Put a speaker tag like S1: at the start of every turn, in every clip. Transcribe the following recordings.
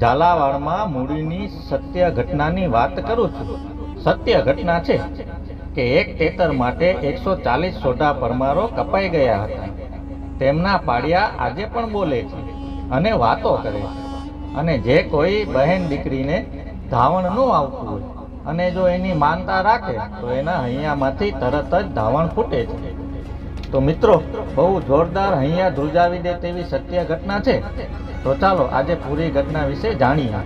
S1: ઝાલાવાડમાં મૂડીની સત્ય ઘટનાની વાત કરું છું. સત્ય ઘટના છે કે એક તેતર માટે એકસો ચાલીસ સોઢા પરમારો કપાઈ ગયા હતા. તેમના પાડિયા આજે પણ બોલે છે અને વાતો કરે છે. અને જે કોઈ બહેન દીકરીને ધાવણ ન આવતું હોય અને જો એની માનતા રાખે તો એના અહીંયામાંથી તરત જ ધાવણ ફૂટે છે. તો મિત્રો, બહુ જોરદાર હૈયા ધ્રુજાવી દે તેવી સત્ય ઘટના છે. તો ચાલો આજે પૂરી ઘટના વિશે જાણીએ.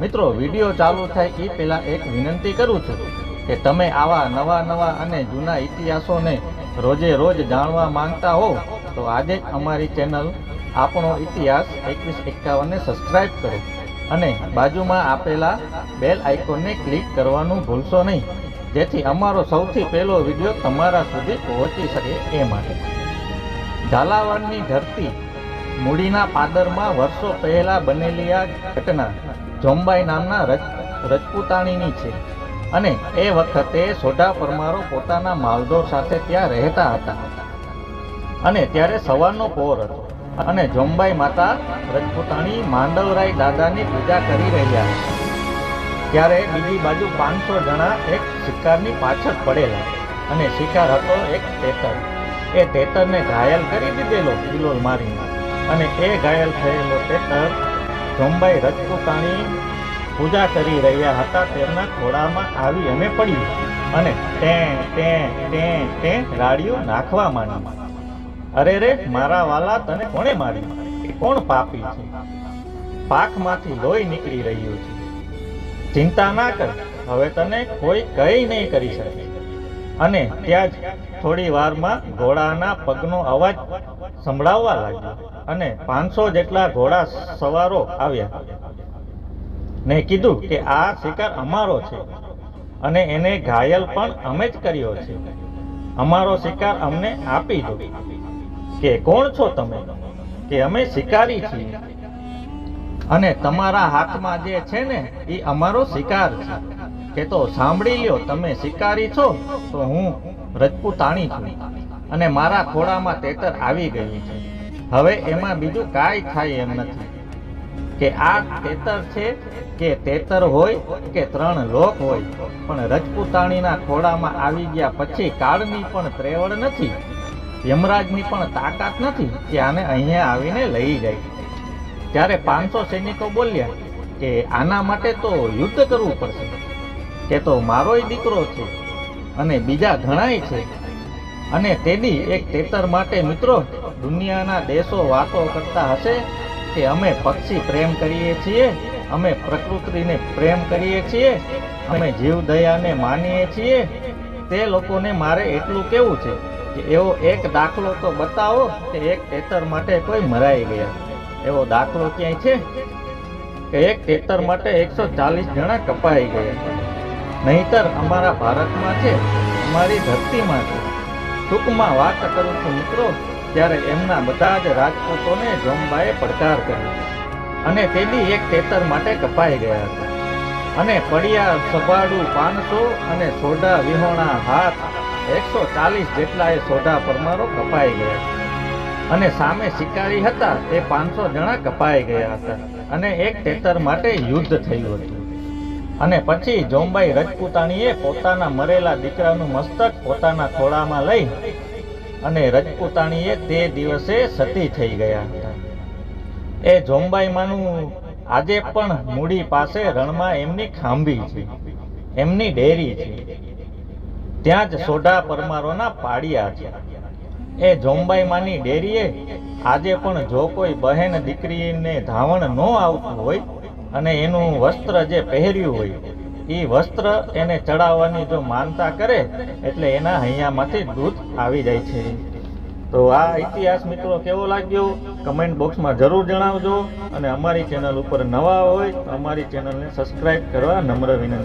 S1: મિત્રો, વીડિયો ચાલુ થાય એ પહેલાં એક વિનંતી કરું છું કે તમે આવા નવા નવા અને જૂના ઇતિહાસોને રોજે રોજ જાણવા માંગતા હો, તો આજે જ અમારી ચેનલ આપણો ઇતિહાસ એકવીસ એકાવનને સબસ્ક્રાઈબ કરો. અને બાજુમાં આપેલા બેલ આઇકોનને ક્લિક કરવાનું ભૂલશો નહીં. જેથી અમારો સૌથી પહેલો વીડિયો તમારા સુધી પહોંચી શકે એ માટે. ઝાલાવાડની ધરતી મૂડીના પાદરમાં વર્ષો પહેલાં બનેલી આ ઘટના જોંબાઈ નામના રજ, રજપૂતાણીની છે. અને એ વખતે સોઢા પરમારો પોતાના માલદોર સાથે ત્યાં રહેતા હતા. અને ત્યારે સવારનો પોર હતો. અને જોંબાઈ માતા રજપૂતાણી માંડવરાય દાદાની પૂજા કરી રહ્યા ત્યારે બીજી બાજુ પાંચસો જણા એક શિકારની પાછળ પડેલા અને શિકાર હતો એક તેતર. એ તેતરને ઘાયલ કરી દીધેલો કિલોલ મારીને. અને એ ઘાયલ થયેલો તેતર જોંબાઈ રજપૂતાણી પૂજા કરી રહ્યા હતા. તેમના ખોળામાં આવી અમે પડ્યું અને તે તે તે તે રાડિયું નાખવા માંડી. અરે રે, મારા વાલા તને કોણે મારી કોણ પાપી છે? પાકમાંથી લોહી નીકળી રહ્યું છે. ચિંતા ના કર, હવે તને કોઈ કઈ નહીં કરી શકે. અને ત્યાં જ થોડી વારમાં ઘોડાના પગનો અવાજ સંભળાવવા લાગ્યો અને પાંચસો જેટલા ઘોડા સવારો આવ્યા. ને કીધું કે આ શિકાર અમારો છે અને એને ઘાયલ પણ અમે જ કર્યો છે. અમારો શિકાર અમને આપી દો. કે કોણ છો તમે? કે અમે શિકારી છીએ. અને તમારા હાથમાં જે છે ને, એ અમારો શિકાર છે. કે તો સાંભળી લ્યો, તમે શિકારી છો, તો હું રજપૂતાણી છું. અને મારા ખોળામાં તેતર આવી ગયું છે. હવે એમાં બીજું કાંઈ થાય એમ નથી. કે આ તેતર છે, કે તેતર હોય, કે ત્રણ લોક હોય. પણ રજપૂતાણીના ખોળામાં આવી ગયા પછી કાળની પણ ત્રેવડ નથી. યમરાજની પણ તાકાત નથી કે આને અહીંયા આવીને લઈ જાય. ત્યારે પાંચસો સૈનિકો બોલ્યા કે આના માટે તો યુદ્ધ કરવું પડશે. કે તો મારોય દીકરો છે અને બીજા ઘણાય છે. અને તેની એક તેતર માટે મિત્રો, દુનિયાના દેશો વાતો કરતા હશે કે અમે પક્ષી પ્રેમ કરીએ છીએ, અમે પ્રકૃતિને પ્રેમ કરીએ છીએ, અમે જીવ દયાને માનીએ છીએ. તે લોકોને મારે એટલું કેવું છે? એવો એક દાખલો તો બતાવો કે એક ખેતર માટે કોઈ મરાઈ ગયા. એવો દાખલો ક્યાંય છે? કે એક ખેતર માટે એકસો ચાલીસ જણા કપાઈ ગયા. નહીતર અમારા ભારતમાં છે, અમારી ધરતીમાં છે. ટૂંકમાં વાત કરું છું મિત્રો ત્યારે એમના બધા જ રાજપૂતોને જોમબાએ પડકાર કર્યો. અને તેની એક ખેતર માટે કપાઈ ગયા હતા. અને પડિયા સભાડું પાંચસો અને સોડા, વિહોણા, હાથ એકસો ચાલીસ જેટલા એ સોઢા પરમારો કપાઈ ગયા. અને સામે શિકારી હતા એ પાંચસો જણા કપાઈ ગયા હતા. અને એક તેતર માટે યુદ્ધ થયું હતું. અને પછી જોંબાઈ રજપૂતાણીએ પોતાના મરેલા દીકરાનું મસ્તક પોતાના ખોળામાં લઈ અને રજપૂતાણીએ તે દિવસે સતી થઈ ગયા હતા. એ જોંબાઈમાંનું આજે પણ મૂડી પાસે રણમાં એમની ખાંભી છે, એમની ડેરી છે. ત્યાં જ સોઢા પરમારોના પાડિયા છે. એ જોંબાઈમાંની ડેરીએ આજે પણ જો કોઈ બહેન દીકરીને ધાવણ ન આવતું હોય અને એનું વસ્ત્ર જે પહેર્યું હોય, એ વસ્ત્ર એને ચડાવવાની જો માનતા કરે, એટલે એના હૈયામાંથી દૂધ આવી જાય છે. તો આ ઇતિહાસ મિત્રો કેવો લાગ્યો? કમેન્ટ બોક્સમાં જરૂર જણાવજો અને અમારી ચેનલ ઉપર નવા હોય તો અમારી ચેનલને સબસ્ક્રાઈબ કરવા નમ્ર વિનંતી.